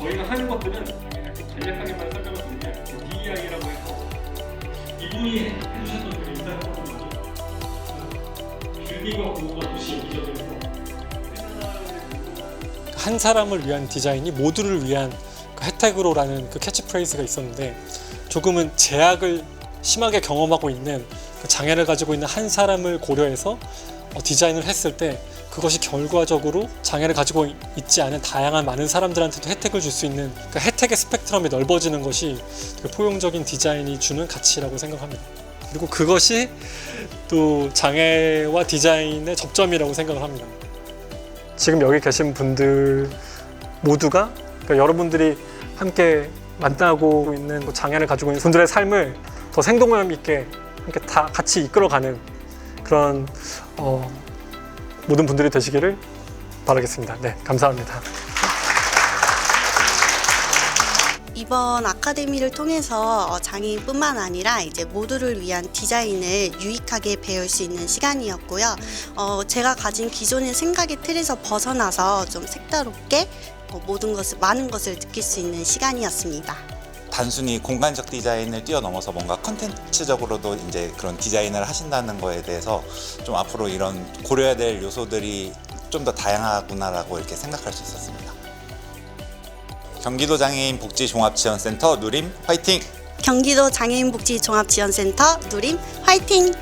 저희가 하는 것들은 간략하게만 설명을 드리면 DEI라고 해서 이분이 해주셨던 그 인사이트 포럼이 빌딩과 공부가 도시 여기저기에서 한 사람을 위한 디자인이 모두를 위한 그 혜택으로라는 그 캐치프레이즈가 있었는데 조금은 제약을 심하게 경험하고 있는 그 장애를 가지고 있는 한 사람을 고려해서 어, 디자인을 했을 때 그것이 결과적으로 장애를 가지고 이- 있지 않은 다양한 많은 사람들한테도 혜택을 줄 수 있는 그 혜택의 스펙트럼이 넓어지는 것이 그 포용적인 디자인이 주는 가치라고 생각합니다. 그리고 그것이 또 장애와 디자인의 접점이라고 생각을 합니다. 지금 여기 계신 분들 모두가 그러니까 여러분들이 함께 만나고 있는 그 장애를 가지고 있는 분들의 삶을 더 생동감 있게 함께 다 같이 이끌어가는 그런 어, 모든 분들이 되시기를 바라겠습니다. 네, 감사합니다. 이번 아카데미를 통해서 어, 장애인뿐만 아니라 이제 모두를 위한 디자인을 유익하게 배울 수 있는 시간이었고요. 어, 제가 가진 기존의 생각의 틀에서 벗어나서 좀 색다롭게 어, 모든 것을 많은 것을 느낄 수 있는 시간이었습니다. 단순히 공간적 디자인을 뛰어넘어서 뭔가 컨텐츠적으로도 이제 그런 디자인을 하신다는 거에 대해서 좀 앞으로 이런 고려해야 될 요소들이 좀 더 다양하구나라고 이렇게 생각할 수 있었습니다. 경기도 장애인 복지 종합지원센터 누림 화이팅! 경기도 장애인복지 종합지원센터 누림 화이팅!